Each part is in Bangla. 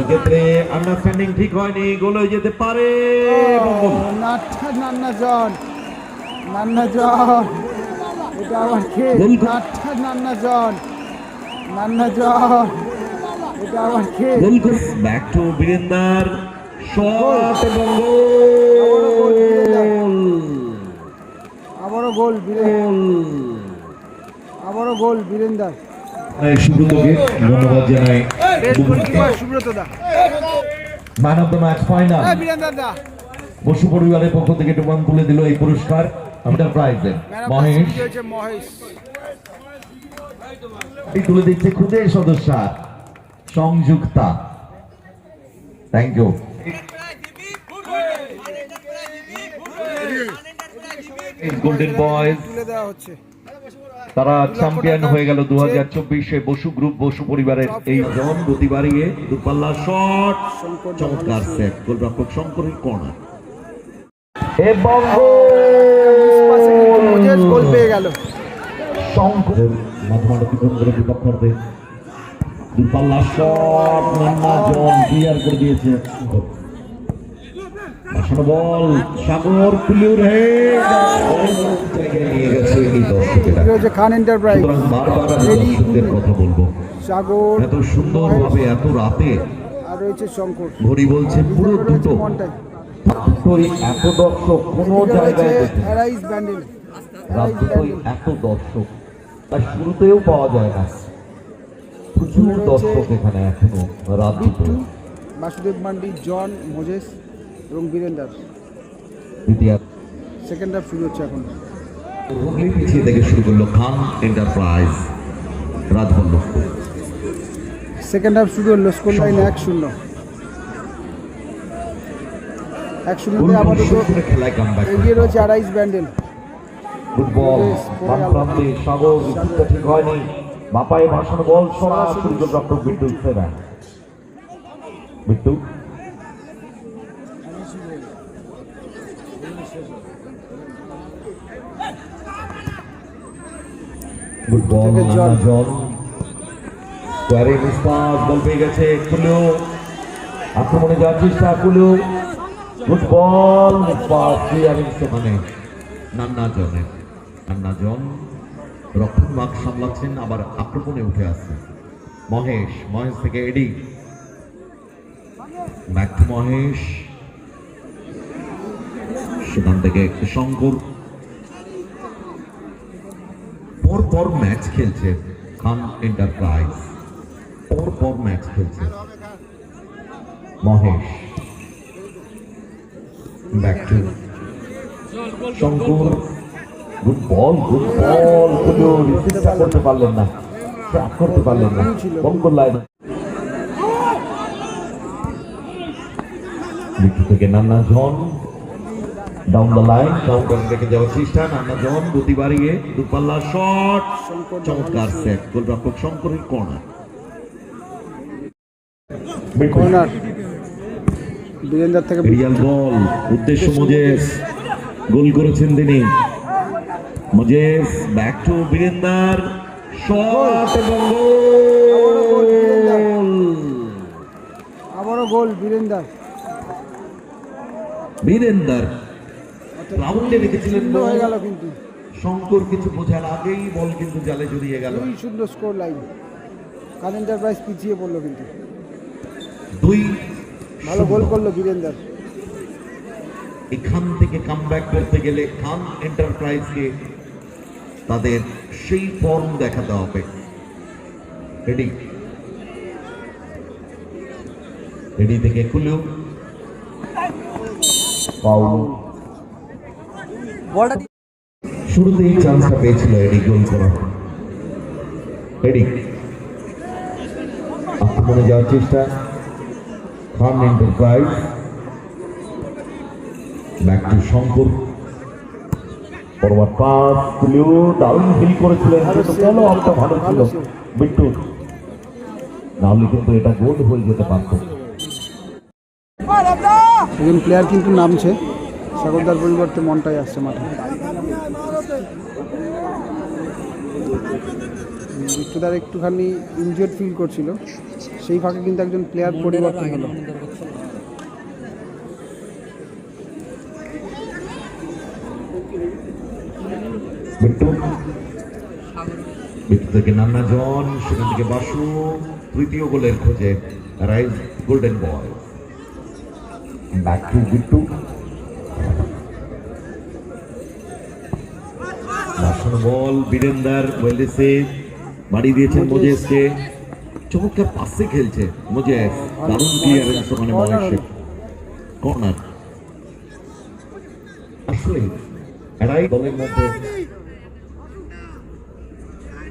এক্ষেত্রে আন্ডারস্ট্যান্ডিং ঠিক হয়নি গোল হয়ে যেতে পারে। এটা আবার কে? গোল করে- নান্না জন নান্না জন এটা আবার কে? গোল করে ব্যাক টু বীরেন্দার শট এবং গোল আবারও গোল বীরেন আবারও গোল বীরেন্দার। সুব্রতকে ধন্যবাদ জানাই। Man of the match final Basu পরিবারের পক্ষ থেকে টুবান তুলে দিল এই পুরস্কার। আমাদের প্রাইজে হয়েছে মহেশ। এই তুলে দিচ্ছে খুদের সদস্য। Sanjukta. Thank you golden boys তুলে দেওয়া হচ্ছে। তারা চ্যাম্পিয়ন হয়ে গেল দু হাজার চব্বিশে বসু গ্রুপ বসু পরিবারের এই জন গতি বাড়িয়ে দূরপাল্লা শট চমৎকার সেট গোলরক্ষক শঙ্করের কর্নার এবং পাশে গোল পেয়ে গেল। শঙ্করের মাঝমাঠ করে বিপক্ষদের দূরপাল্লা শট নান্না জন ক্লিয়ার করে দিয়েছে। আসন্ন বল সাগর কুলিউর হে। নিয়ে গেছে এই দর্শকেরা এটা খান এন্টারপ্রাইজ বারবার দর্শকদের কথা বলব। সাগর এত সুন্দরভাবে এত রাতে আর রয়েছে শঙ্কর। ঘড়ি বলছে পুরো দুটো। দুটোই এত দর্শক কোনো জায়গায় ব্যান্ডেল রাত দুটোই এত দর্শক। তার শুরুতেও পাওয়া যায় না। প্রচুর দর্শক এখানে এখনও। রাত দুটো বাসুদেব মান্ডি জন মোজেস এবং বীরেন্দার দ্বিতীয়। সেকেন্ড হাফ শুরু হচ্ছে এখন। হুগলি পিছিয়ে থেকে শুরু করল Khan enterprise Rajballabh second half শুরু হলো স্কোর লাইন এক শূন্য। এক শূন্যতে আপাতত এগিয়ে রয়েছে আড়াইশ ব্যান্ডেল। ফুটবল বাম প্রান্তে সাগর বিদ্যুৎটা ঠিক হয়নি। বাপায় ভাসানো বল সরাসরি। বিদ্যুৎ সেরা বিদ্যু ফুটবল জল। স্কোয়ারে মিসপাস বল পেয়ে গেছে কুলু। আক্রমণে যাওয়ার চেষ্টা কুলু। ফুটবল মিসপাস ক্লিয়ারিং সেখানে নান্না জনের নান্না জন। রক্ষণ মাগ সামলাচ্ছেন আবার আক্রমণে উঠে আসছেন মহেশ মহেশ থেকে এডি ব্যাক মহেশ। সেখান থেকে শঙ্কর পর ম্যাচ খেলছে খান এন্টারপ্রাইজ। পর পর ম্যাচ খেলছে। Mahesh. Back to Shankar. Good ball good ball কোনো রিসিভটা করতে পারলেন না। ট্র্যাক করতে পারলেন না। বঙ্কর লাইন। থেকে নান্না জন ডাউন দ্য লাইন কাউন্টার রেখে যাওয়ার চেষ্টা নান্না জন গতি বাড়িয়ে দুপাল্লা শট। চমৎকার সেট গোলরক্ষক শঙ্করের কর্নার কর্নার বীরেন্দার থেকে রিয়াল বল উদ্দেশ্য মোজেস। গোল করেছেন তিনি। Moses back to Birender shot এবং গোল। আবারও গোল বীরেন্দার। বীরেন্দার রাউন্ডে রেখেছিলেন হয়ে গেল কিন্তু। শঙ্কর কিছু বোঝার আগেই বল কিন্তু জালে জড়িয়ে গেল। দুই শূন্য স্কোর লাইন খান এন্টারপ্রাইজ পিছিয়ে পড়ল কিন্তু। দুই ভালো গোল করল বীরেন্দার। এখান থেকে কামব্যাক করতে গেলে খান এন্টারপ্রাইজকে তাদের সেই ফর্ম দেখাতে হবে। রেডি রেডি থেকে খুলেও। পাউল শুরুতেই চান্সটা পেয়েছিল এডি গোল করা। এডি। আক্রমণে যাওয়ার চেষ্টা। Khan enterprise back to Shankar forward pass Tulio দারুণ ফিল করেছিলেন। কিন্তু ফলো আপটা ভালো ছিল। বিট্টু নাহলে কিন্তু এটা গোল হয়ে যেতে পারত। প্লেয়ার কিন্তু নামছে। সাগরদার পরিবর্তে মনটাই আসছে মাঠে। বিট্টুদার একটুখানি ইনজিওর্ড ফিল করছিল। সেই ফাঁকে কিন্তু একজন প্লেয়ার পরিবর্তন হলো। বিট্টু থেকে নান্না জন, সেখান থেকে বাসু, তৃতীয় গোলের খোঁজে rise golden boy back to Bittu বাসন বল বীরেন্দার ওয়েল বাড়ি দিয়েছেন মোজেসকে। চমৎকার পাশে খেলছে মোজেস। দারুণ ক্লিয়ারেন্স ওখানে মহেশের কর্নার আসলে এরাই দলের মধ্যে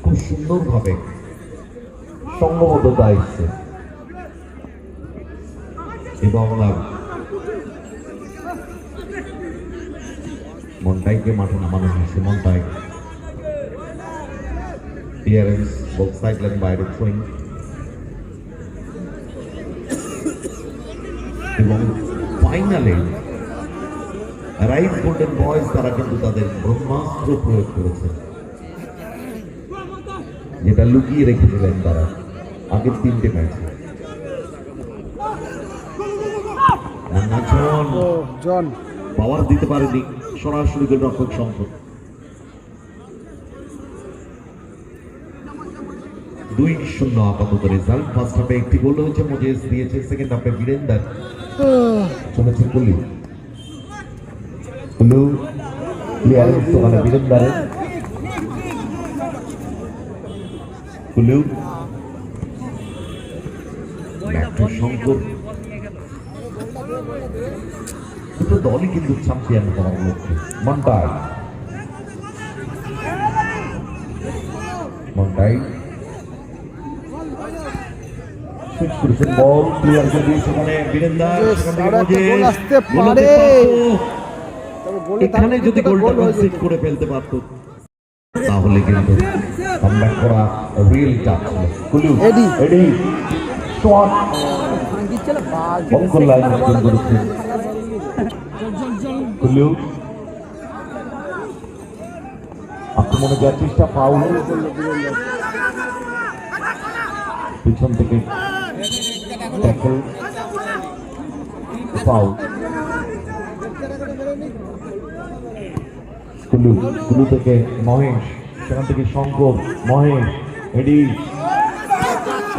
খুব সুন্দরভাবে সঙ্গবদ্ধতা এসছে। এবং মনটাইকে মাঠে নামানো হয়েছে মনটাই ক্লিয়ারেন্স বোথ সাইড বাইরে থ্রোয়িং এবং ফাইনালে রাইট গোল্ডেন বয়েজ তারা কিন্তু তাদের ব্রহ্মাস্ত্র প্রয়োগ করেছে। যেটা লুকিয়ে রেখেছিলেন তারা আগের তিনটে ম্যাচে জন। পাওয়ার দিতে পারেনি। সরাসরি গোল রক্ষক সংকট দুই শূন্য আপাতত রেজাল্ট ফার্স্ট হাফে একটি গোল হয়েছে, মোজেস দিয়েছে সেকেন্ড হাফে বীরেন্দার। চলেছে কুলি। কুলু দুটো দলই কিন্তু চ্যাম্পিয়ন হওয়ার লক্ষ্যে। মন্টাই। মন্টাই। বল সেখানে বীরেন্দার আসতে পারে। এখানে যদি গোলটা কনসিড করে ফেলতে পারতো তাহলে কিন্তু কামব্যাক করা রিয়েল ছিল। কুলু এডি। এডি শট বঙ্কল লাইন অর্জন করেছে কুলু আক্রমণে যাওয়ার চেষ্টা পাউল পিছন থেকে ট্যাকল ফাউল কুলু কুলু থেকে মহেশ, সেখান থেকে শঙ্কর, মহেশ এডি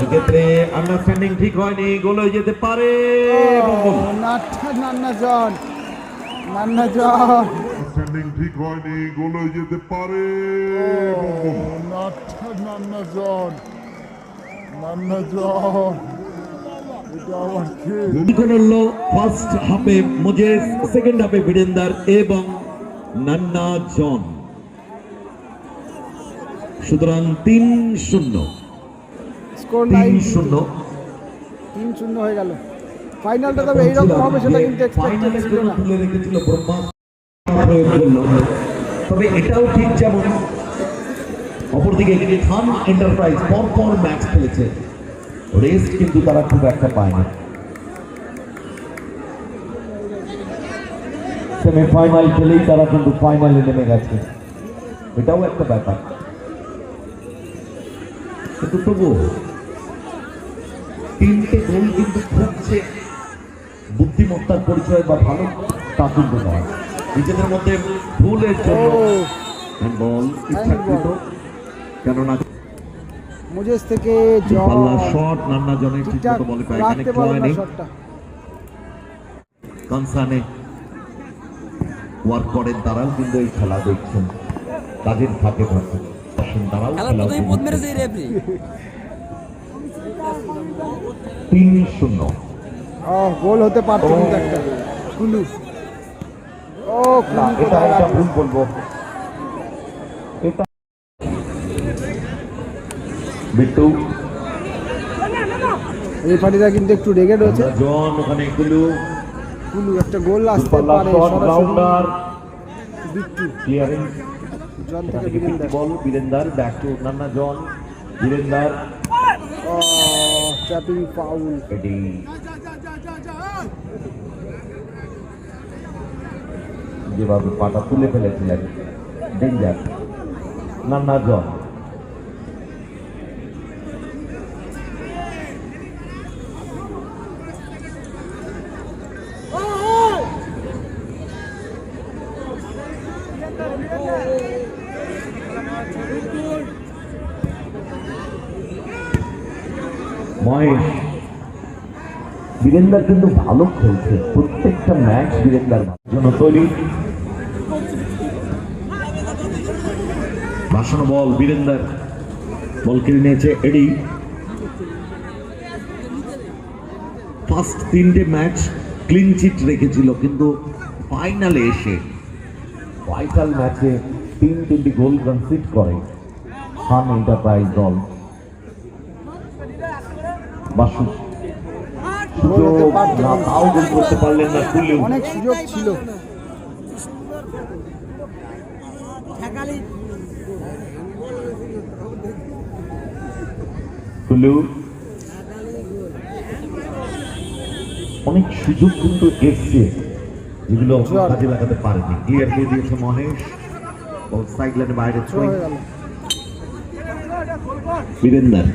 এক্ষেত্রে আন্ডারস্ট্যান্ডিং ঠিক হয়নি, গোল হয়ে যেতে পারে। এবং গোল। নাট্টা নান্না জন। স্ট্যান্ডিং ঠিক হয়নি গোল হয়ে যেতে পারে। নান্না জন নান্না জন। ফার্স্ট হাফে মোজেস সেকেন্ড হাফে বীরেন্দার এবং নান্না জন। সুতরাং তিন শূন্য। স্কোর তিন শূন্য। তিন শূন্য হয়ে গেল। ফাইনালটা তবে এইরকম হবে সেটা কিন্তু এক্সপেক্টেড ছিল না। তবে এটাও ঠিক যেমন অপরদিকে খান এন্টারপ্রাইজ পর পর ম্যাচ খেলেছে। রেস্ট কিন্তু তারা খুব একটা পায়নি। সেমিফাইনাল খেলেই তারা কিন্তু ফাইনালে নেমে গেছে। এটাও একটা ব্যাপার। কিন্তু তবুও তিনটে গোল কিন্তু খুঁজছে বুদ্ধিমত্তার পরিচয় বা ভালো তা কিন্তু নয়। নিজেদের মধ্যে ভুলের জন্য বল ইচ্ছাকৃত। কেননা মুজেস থেকে পাল্লা শট নান্না জনের ঠিক বলে পায়। রাখতে কানেক্ট পারল না হয়নি শটটা কনসার্নে ওয়ার্ক করেন তারাও কিন্তু এই খেলা দেখছেন। কাজের ফাঁকে ফাঁকে। আসেন তারাও খেলা তিন শূন্য। ও গোল হতে পারতো কিন্তু একটা। কুলু। ও না এটা ভুল বলব। এটা বিট্টু। রেফারিরা কিন্তু একটু রেগে রয়েছে। জন ওখানে গুলো কুলু একটা গোল আসতে পারে রাউন্ডার বিট্টু। ক্লিয়ারিং জন থেকে থেকে Birender. Ball Birender back to Nanna জন বীরেন্দার। ও ট্র্যাপিং ফাউল এটি যেভাবে পাটা তুলে ফেলেছিলেন ডেঞ্জার নান্না জন। বীরেন্দার কিন্তু ভালো খেলছে। প্রত্যেকটা ম্যাচ বীরেন্দার জন্য তৈরি ভাসানো বল বীরেন্দার বল কেড়ে নিয়েছে এডি। ফার্স্ট তিনটে ম্যাচ ক্লিন চিট রেখেছিল, কিন্তু ফাইনালে এসে ভাইটাল ম্যাচে তিন তিনটি গোল কনসিড করে খান এন্টারপ্রাইজ দল। বাসু সুযোগ না, তাও গোল করতে পারলেন না অনেক সুযোগ ছিল। খুললেও অনেক সুযোগ কিন্তু এসছে যেগুলো কাজে লাগাতে পারেনি। ক্লিয়ার দিয়ে দিয়েছে মহেশ। বল সাইড বাইরে বীরেন্দার।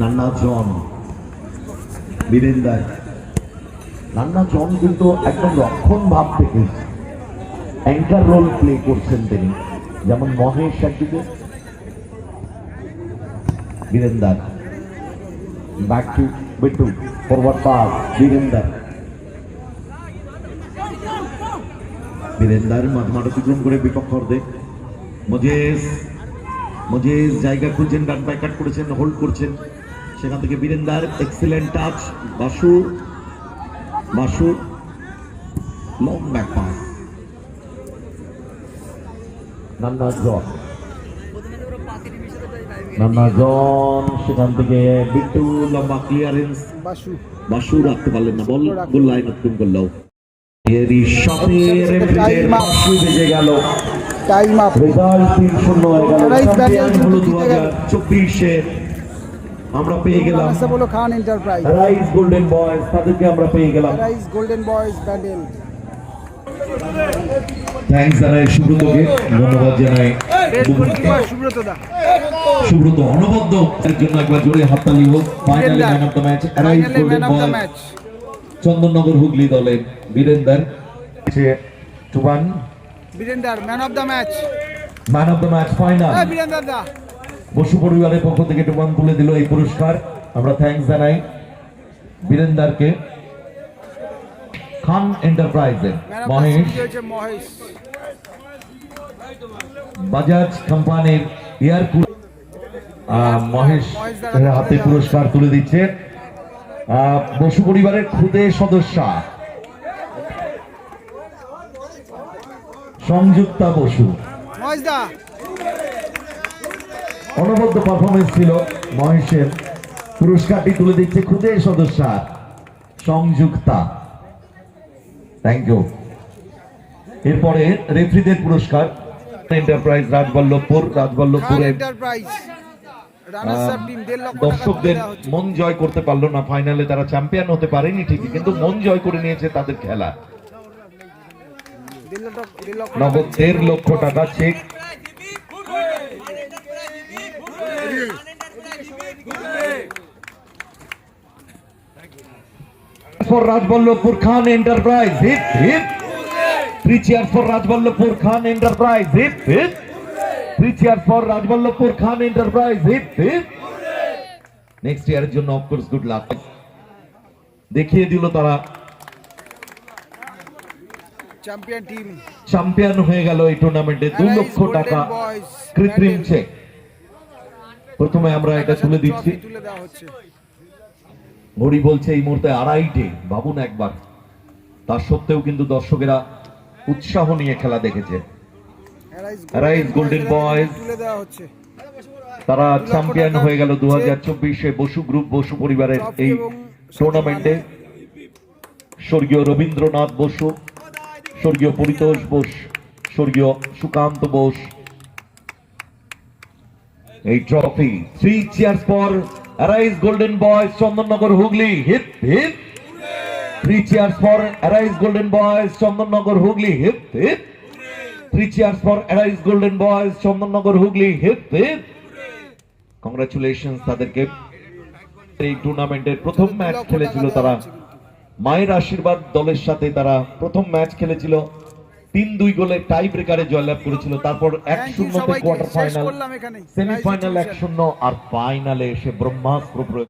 নান্না জন। বীরেন্দার। নান্না জন কিন্তু একদম রক্ষণ ভাব থেকে অ্যাঙ্কার রোল প্লে করছেন তিনি। যেমন মহেশ একদিকে, Birender. Back to Bittu forward Birender. Birender মাঠ অতিক্রম করে বিপক্ষ অর্ধে। মজেস মজেস জায়গা খুঁজছেন ডান পায়ে কাট করেছেন হোল্ড করছেন। সেখান থেকে Birender excellent touch Basu Basu long back pass সেখান থেকে বিট্টু লম্বা ক্লিয়ারেন্স বাসু। বাসু রাখতে পারলেন না বল গোল লাইন অতিক্রম করল। এরই সাথে রেফারিদের বাঁশি বেজে গেল। টাইম আপ রেজাল্ট তিন শূন্য হয়ে গেল। চ্যাম্পিয়ন হলো দু হাজার চব্বিশে। আমরা পেয়ে গেলাম। বলো Khan enterprise rise golden boys তাদেরকে আমরা পেয়ে গেলাম। Rise golden boys Bandel thanks জানাই সুব্রতকে। ধন্যবাদ জানাই সুব্রত অনবদ্য। এর জন্য একবার জোরে হাততালি হোক। Finally man of the match boys match Chandannagar Hooghly দলের Birender. Tuban Birender man of the match man of the match final Birender da. Basu পরিবারের পক্ষ থেকে টুবান তুলে দিল এই পুরস্কার। আমরা থ্যাঙ্কস জানাই বীরেন্দারকে। খান এন্টারপ্রাইজের মহেশ মহেশ। বাজাজ কোম্পানির এয়ার মহেশ এর হাতে পুরস্কার তুলে দিচ্ছে। বসু পরিবারের খুদে সদস্যা। সংযুক্তা বসু। মহেশ অনবদ্য পারফরমেন্স ছিল মহেশের। পুরস্কারটি তুলে দিচ্ছে খুদে সদস্য সংযুক্তা। থ্যাংক ইউ এরপরে রেফ্রিদের পুরস্কার এন্টারপ্রাইজ রাজবল্লভপুর রাজবল্লভপুরের দর্শকদের। মন জয় করতে পারল না ফাইনালে তারা চ্যাম্পিয়ন হতে পারেনি ঠিকই কিন্তু মন জয় করে নিয়েছে তাদের খেলা। নগদ দেড় লক্ষ টাকা cheque for Rajballapur Khan Enterprise. Hip, hip. Three cheers for Rajballapur Khan Enterprise. Hip, hip. Three cheers for Rajballapur Khan Enterprise. Hip, hip. Next ইয়ারের জন্য অফকোর্স গুড লাক দেখিয়ে দিল তারা চ্যাম্পিয়ন টিম চ্যাম্পিয়ন হয়ে গেল এই টুর্নামেন্টে দু লক্ষ টাকা কৃত্রিম। চেক প্রথমে আমরা এটা তুলে দিচ্ছি তুলে দেওয়া হচ্ছে ঘড়ি বলছে এই মুহূর্তে আড়াইটে ভাবুন একবার। তার সত্ত্বেও কিন্তু দর্শকেরা উৎসাহ নিয়ে খেলা দেখেছে। তারা চ্যাম্পিয়ন হয়ে গেল দু হাজার চব্বিশে বসু গ্রুপ বসু পরিবারের এই টুর্নামেন্টে স্বর্গীয় রবীন্দ্রনাথ বসু, স্বর্গীয় পরিতোষ বোস, স্বর্গীয় সুকান্ত বোস। এই trophy three cheers for arise golden boys Chandannagar Hooghly hip hip three cheers for arise golden boys Chandannagar Hooghly hip hip three cheers for arise golden boys Chandannagar Hooghly hip hip congratulation তাদেরকে। এই টুর্নামেন্টের প্রথম ম্যাচ খেলেছিল তারা। মায়ের আশীর্বাদ দলের সাথে তারা প্রথম ম্যাচ খেলেছিল। তিন দুই গোলে টাই ব্রেকারে জয়লাভ করেছিল তারপর এক শূন্য শূন্যতে কোয়ার্টার ফাইনাল সেমিফাইনাল এক শূন্য আর ফাইনালে এসে ব্রহ্মাস্ত্র প্রয়োগ